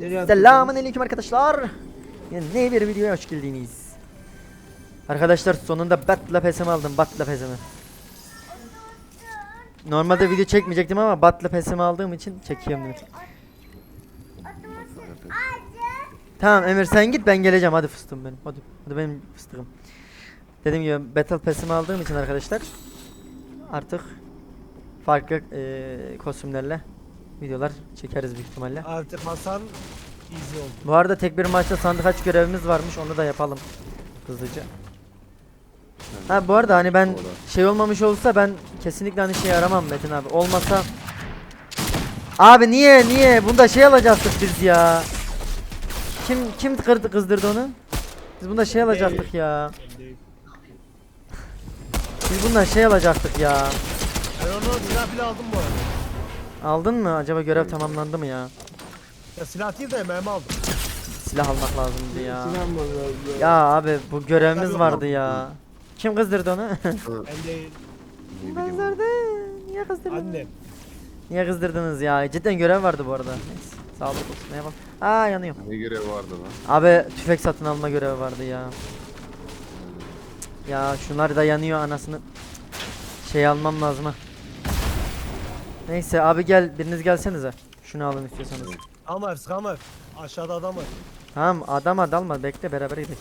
Nereye? Selamun aleyküm arkadaşlar. Yeni bir videoya hoş geldiniz. Arkadaşlar sonunda Battle Pass'imi aldım. Battle Pass'imi. Normalde video çekmeyecektim ama Battle Pass'imi aldığım için çekiyorum dedim. Tamam Emir sen git ben geleceğim hadi fıstığım benim. Hadi, hadi benim fıstığım. Dediğim gibi Battle Pass'imi aldığım için arkadaşlar artık farklı eee, kostümlerle videolar çekeriz büyük ihtimalle. Artık Hasan easy oldu. Bu arada tek bir maçta sandık aç görevimiz varmış. Onu da yapalım hızlıca. Ha bu arada hani ben şey olmamış olsa ben kesinlikle hani şey aramam Metin abi. Olmasa Abi niye niye? Bunda şey alacaktık biz ya. Kim kim kırdı kızdırdı onu? Biz bunda şey alacaktık ya. Biz bundan şey alacaktık ya. Ben onu silah bile aldım bu arada. Aldın mı? Acaba görev tamamlandı mı ya? Ya silah değil de mermi aldım. Silah almak lazımdı ya. Sinan mı lazım? Ya abi bu görevimiz vardı ya. Kim kızdırdı onu? Ben değil. Kızdırdı. Niye kızdırdın? Annem. Niye kızdırdınız ya? Cidden görev vardı bu arada. Neyse. Sağlık olsun. Ne yapalım? Aa yanıyor. Ne görev vardı lan? Abi tüfek satın alma görevi vardı ya. Ya şunlar da yanıyor anasını. Şey almam lazım ha. Neyse abi gel biriniz gelsenize. Şunu alın istiyorsanız. Kamer, kamer. Aşağıda adam var. Tamam adama dalma bekle beraber gidelim.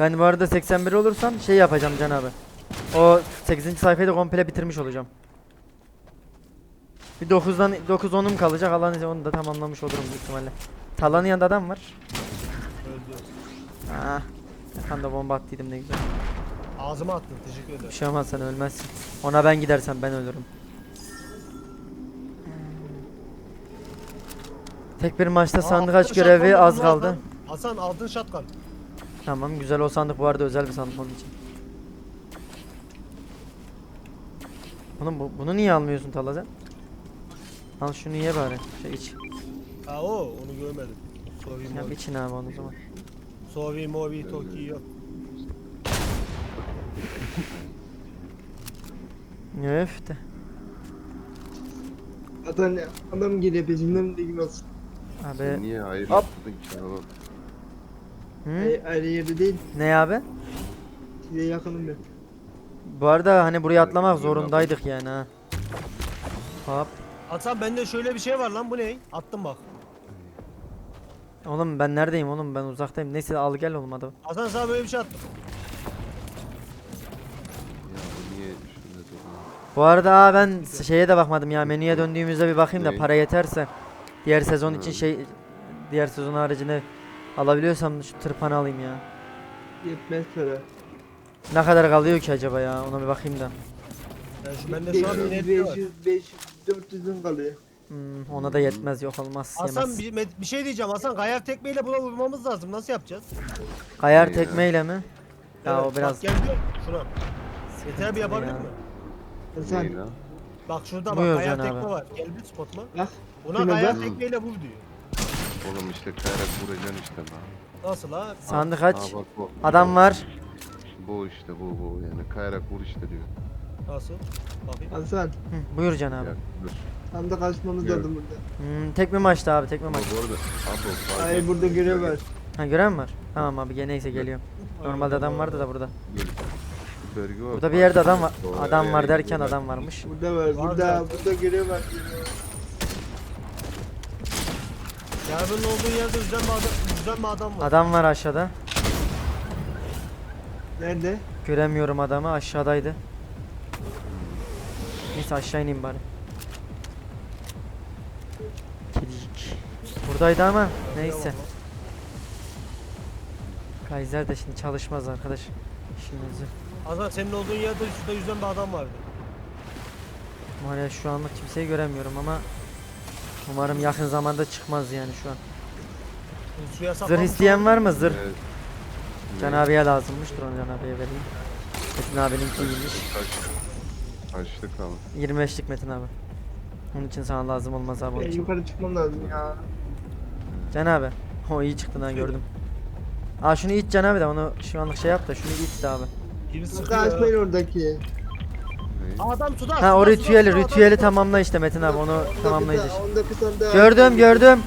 Ben bu arada 81 olursam şey yapacağım Can abi. O 8. sayfayı da komple bitirmiş olacağım. Bir 9'dan 9 10'um kalacak. Allah'ın izniyle onu da tamamlamış olurum büyük ihtimalle. Talanın yanında adam var. Öldü. Ah. Yakanda bomba attıydım ne güzel. Ağzıma attın. Teşekkür Bir ederim. şey olmaz sen ölmezsin. Ona ben gidersem ben ölürüm. Tek bir maçta Aa, sandık aç görevi az kaldı. Hasan. Altın şatkan. Tamam güzel o sandık bu arada özel bir sandık onun için. Oğlum bu, bunu niye almıyorsun Talha sen? Al şunu ye bari. Şey iç. Ha o onu görmedim. Sovi Yap için abi onu o zaman. Sovi movi Tokyo. Öf de. Adam, adam geliyor peşimden de olsun. Abi. Niye ayrı Hop. tuttun ki oğlum? Hı? Ay- Ayrı yerde değil. Ne abi? Size yakınım ben. Bu arada hani buraya atlamak zorundaydık yani ha. Hop. Hasan bende şöyle bir şey var lan bu ne? Attım bak. Oğlum ben neredeyim oğlum ben uzaktayım. Neyse al gel oğlum hadi. Hasan sana böyle bir şey attım. Bu arada aa, ben şeye de bakmadım ya menüye döndüğümüzde bir bakayım da para yeterse diğer sezon için şey diğer sezon haricinde alabiliyorsam şu tırpanı alayım ya. Yetmez para. Ne kadar kalıyor ki acaba ya ona bir bakayım da. Yani şu bende şu an bir 500, net var. 500, 500, 400'ün kalıyor. Hmm, ona da yetmez yok olmaz Hasan yemez. bir, met- bir şey diyeceğim Hasan kayar tekmeyle buna vurmamız lazım. Nasıl yapacağız? Kayar Ya. tekmeyle mi? Ya Evet, o biraz Bak gel diyor. Şuna. Yeter bir yapabilir ya. mi? Lan? Bak şurada bak Buyur kayar Can tekme abi. var. Gel bir spotma. bak. Buna Şuna bak. tekmeyle vur diyor. Oğlum işte kayarak vuracaksın işte lan. Nasıl ha? sandık Ha aç. bak bu. Adam var. Bu işte bu bu yani kayarak vur işte diyor. Nasıl? Bakayım. Hasan. Hı, buyur Can abi. Ya dur. Tam da kaçmamız Gel. lazım burada. Hmm, tek mi maçtı abi tek mi Ama maç? bu arada abi o fark Hayır burada görev var. Ha gören mi var? Tamam abi gene neyse geliyorum. Normalde adam vardı da burada. Gel. Bölge var. Burada bir yerde adam var. Doğru, Adam var derken adam varmış. Burada var. Burada burada görev var. Yarbının olduğu yerde düzen bir adam, düzen bir adam var. Adam var aşağıda. Nerede? Göremiyorum adamı aşağıdaydı. Neyse aşağı ineyim bari. Kedicik. Buradaydı ama neyse. Kaiser de şimdi çalışmaz arkadaş. İşinizi. Hasan senin olduğun yerde şurada yüzen bir adam vardı. Maalesef şu anlık kimseyi göremiyorum ama umarım yakın zamanda çıkmaz yani şu an. Suya Zırh isteyen var mı zırh? Evet. Can abiye lazımmış. Dur onu Can abiye vereyim. Metin abininki iyiymiş. Kaç- Kaçlık kaldı. 25'lik Metin abi. Onun için sana lazım olmaz abi onun Ben için. yukarı çıkmam lazım ya. Can abi. O iyi çıktın ha gördüm. Aa şunu it Can abi de onu şu anlık şey yap da şunu it de abi. Biri Hasan sıkıyor. açmayın oradaki. Adam suda. Ha o ritüeli ritüeli tamamla işte Metin abi onu tamamlayacağız. tane- onda bir tane daha- Gördüm gördüm.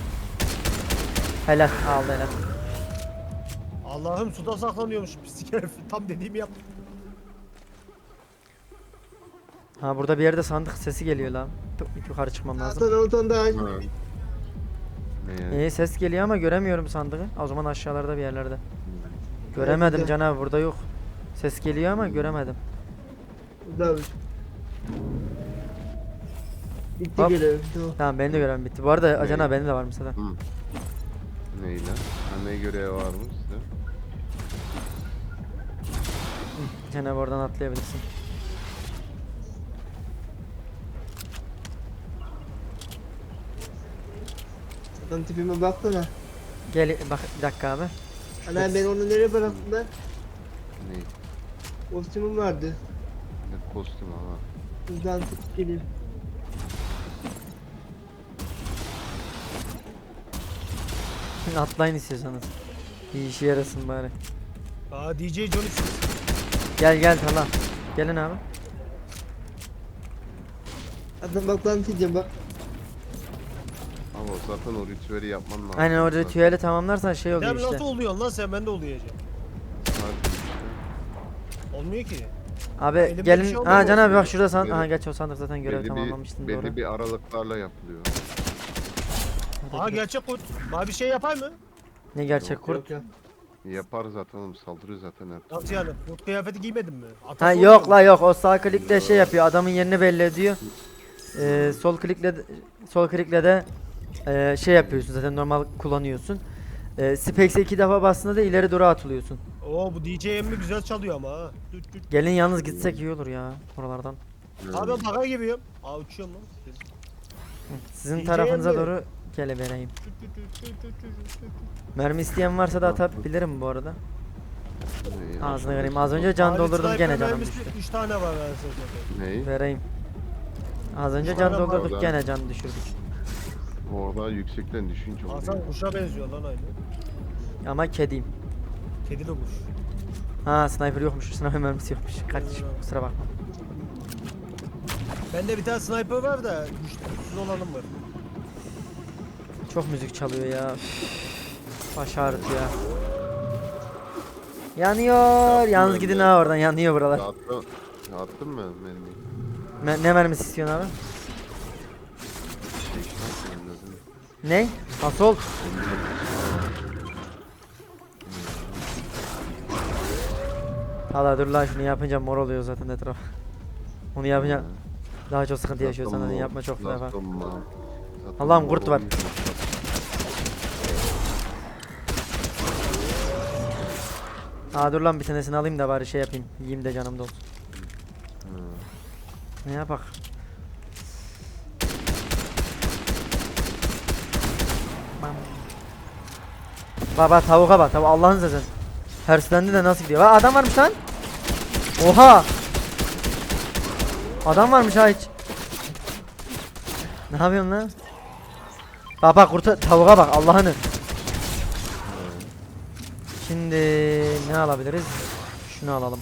Helal aldı helal. Allah'ım suda saklanıyormuş pislik herif. Tam dediğimi yap. Ha burada bir yerde sandık sesi geliyor lan. Tık, Yukarı çıkmam lazım. Zaten o tane daha Ha. Ne yani? İyi ses geliyor ama göremiyorum sandığı. O zaman aşağılarda bir yerlerde. Göremedim de. Can abi burada yok. Ses geliyor ama göremedim. Abi. Bitti Hop. görev. Tamam. Tamam benim de görevim bitti. Bu arada Ne? Can abi benim de varmış zaten. Hı. Neyle? Ha, ne görev var mı size? Can abi oradan atlayabilirsin. Zaten tipime baksana. Gel bak bir dakika abi. Ana ben onu nereye bıraktım ben? Ne? Kostümüm vardı. Ne kostüm ama. Buradan tutup geleyim. Atlayın istiyorsanız. Bir işe yarasın bari. Aa DJ Johnny. Gel gel Tala. Gelin abi. Zaten bak lan diyeceğim bak. Ama zaten o ritüeli yapman lazım. Aynen o zaten. ritüeli tamamlarsan şey oluyor Sen işte. nasıl oluyorsun lan sen ben de oluyacağım. Olmuyor ki. Abi Elimde bir gelin. şey ha Can abi bak şurada. Belli- Aha geç o sandık zaten görev Belli tamamlamıştın bir, doğru. belli bir aralıklarla yapılıyor. Aa gerçek kurt. Bana bir şey yapar mı? Ne gerçek kurt? Yok ya. Yapar zaten oğlum saldırıyor zaten her. Nasıl yani? Kurt kıyafeti giymedin mi? Atası Ha olmuyor yok mu? la yok o sağ klikle şey yapıyor adamın yerini belli ediyor. Ee, sol klikle sol klikle de ee, şey yapıyorsun zaten normal kullanıyorsun. Ee, Spex'e iki defa bastığında da ileri doğru atılıyorsun. Oo bu DJ emmi güzel çalıyor ama ha. Düt düt. Gelin yalnız gitsek iyi olur ya oralardan. Abi ben baka gibiyim. Aa uçuyorum lan. Sizin DJ tarafınıza mi? doğru gelebileyim. Düt düt düt düt düt düt düt. Mermi isteyen varsa da atabilirim bu arada. Ağzına vereyim. Az önce can Abi doldurdum sniper gene canım mermisi düştü. Üç tane var ben size. Neyi? Vereyim. Az önce can var doldurduk orada. gene can düşürdük. Orada yüksekten düşünce oluyor. Hasan kuşa benziyor lan aynı. Ama kediyim. Kedi de kuş. Ha sniper yokmuş. Sniper mermisi yokmuş. Kardeşim kusura bakma. Bende bir tane sniper var da güçsüz olanım var. Çok müzik çalıyor ya. Baş ağrıtıyor ya. Yanıyor. Yalnız ben gidin ha oradan yanıyor buralar. Attın, attın mı mermiyi? Me- ne mermisi istiyorsun abi? Şey işte dedim. Ne? Asol. Hala dur lan şunu yapınca mor oluyor zaten etraf. Onu yapınca daha çok sıkıntı yaşıyorsan hani yapma çok. Zaten Allah'ım kurt var. Aa dur lan bir tanesini alayım da bari şey yapayım. Yiyeyim de canım dolsun. Ne yapak? Bam. Baba tavuğa bak tavuğa Allah'ın sözü. Herslendi de nasıl gidiyor? Aa, adam varmış lan. Oha. Adam varmış ha hiç. Ne yapıyorsun lan? Bak bak kurta tavuğa bak Allah'ını. Şimdi ne alabiliriz? Şunu alalım.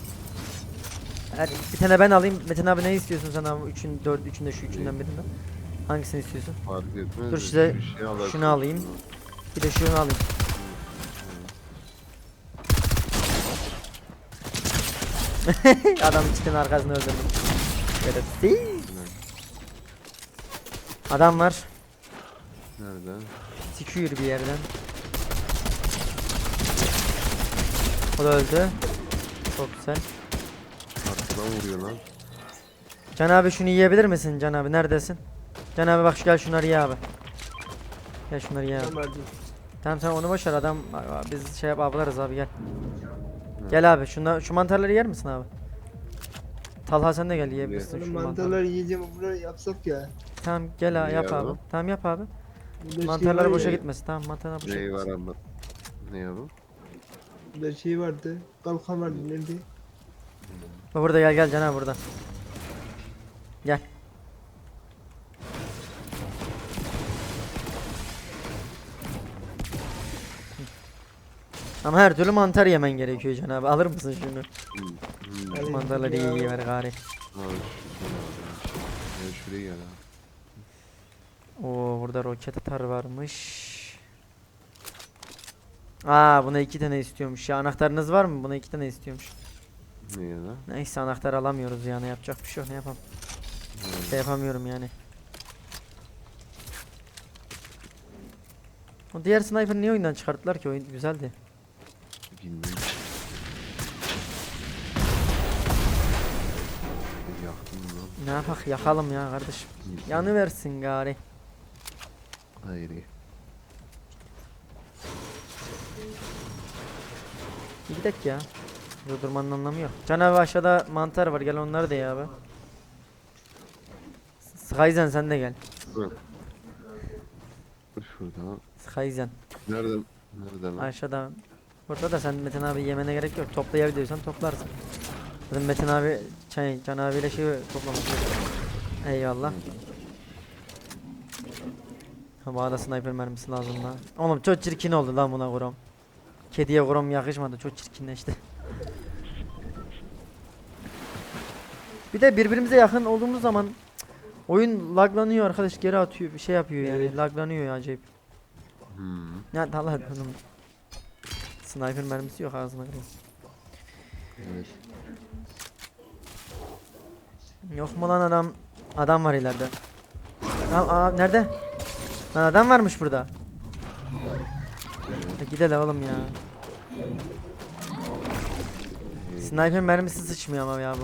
Bir tane ben alayım. Metin abi ne istiyorsun sen abi? Üçün, dört, üçünde şu üçünden birinden. Hangisini istiyorsun? Fark etmez. Dur size şey şunu alayım. Bir de şunu alayım. Adam çitin arkasını öldürdüm. Şerefsiz. Adam var. Nerede? Sikiyor bir yerden. O da öldü. Çok güzel. Arkadan vuruyor lan. Can abi şunu yiyebilir misin Can abi neredesin? Can abi bak şu gel şunları ye abi. Gel şunları ye abi. Tamam sen onu boş ver adam biz şey yap ablarız abi gel. Gel abi şunda şu mantarları yer misin abi? Talha sen de gel yiyebilirsin şu mantarları. mantarları yiyeceğim bunları yapsak ya. Tamam gel ha, İyi yap abi. abi. Tamam yap abi. Burada şey Mantarları var boşa ya, gitmesin. Tamam mantarlar boşa Neyi var gitmesin. anlat. Ne yapalım? Burada şey vardı. Kalkan vardı nerede? Bak burada gel gel Can abi burada. Gel. Ama her türlü mantar yemen gerekiyor Can abi. Alır mısın şunu? Hmm. Hmm. Hadi Mantarları iyi iyi ver gari. Al. Gel şuraya gel. Oo burada roket atar varmış. Aa buna iki tane istiyormuş ya anahtarınız var mı? Buna iki tane istiyormuş. Niye lan? Neyse anahtar alamıyoruz yani yapacak bir şey yok ne yapalım. Şey yapamıyorum yani. O diğer sniper niye oyundan çıkarttılar ki oyun güzeldi. Bilmiyorum. Yaktın mı lan? Ne yapak yakalım ya kardeşim. Yanı versin gari. Hayır. Bir gidelim ya. Burada durmanın anlamı yok. Can abi aşağıda mantar var gel onları da ye abi. Skyzen sen de gel. Dur. Dur şurada. Skyzen. Nereden? Nereden lan? Aşağıda. Burada da sen Metin abi yemene gerek yok. Toplayabiliyorsan toplarsın. Zaten Metin abi şey, Can abiyle şey gerekiyor. Eyvallah. Ha bana da sniper mermisi lazım lan. Oğlum çok çirkin oldu lan buna kurum. Kediye kurum yakışmadı çok çirkinleşti. Bir de birbirimize yakın olduğumuz zaman oyun laglanıyor arkadaş geri atıyor bir şey yapıyor yani laglanıyor ya acayip. Hmm. Ya Allah. Sniper mermisi yok ağzına kırayım. Evet. Yok mu lan adam? Adam var ileride. Aa, aa nerede? Lan adam varmış burada. E, gidelim oğlum ya. Sniper mermisi sıçmıyor ama ya bu.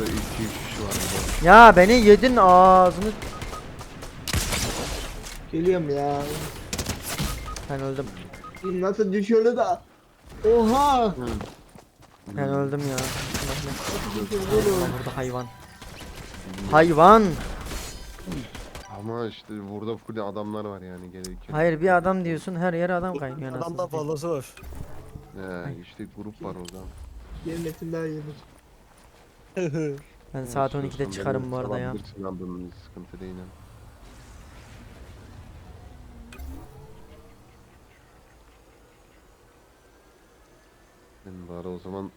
Orada iki üç kişi var burada. Ya beni yedin ağzını. Geliyorum ya. Ben öldüm. Nasıl düşüyordu da. Oha. Ben öldüm ya. Burada hayvan. Hayvan. Ama işte burada full adamlar var yani gelirken. Hayır bir adam diyorsun her yere adam kaynıyor. anasını Adamdan satayım. fazlası var. He işte grup var orada. Gelmesin daha yenir. Ben saat Evet, 12'de istiyorsan çıkarım bu arada ya. sıkıntı değil. yani. Ben bari o zaman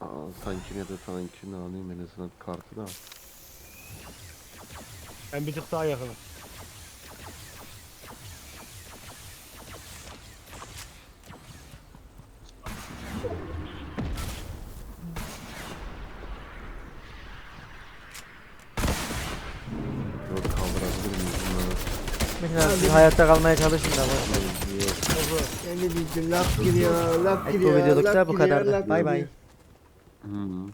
aa, tankini ya da tankini alayım en azından kartı da. Ben bir tık daha yakınım. Metin abi siz hayatta kalmaya çalışın da boş ver. Ben de diyeceğim laf giriyor, laf Evet, bu giriyor. videoluk da laf bu giriyor, kadardı. laf Bay bay. giriyor.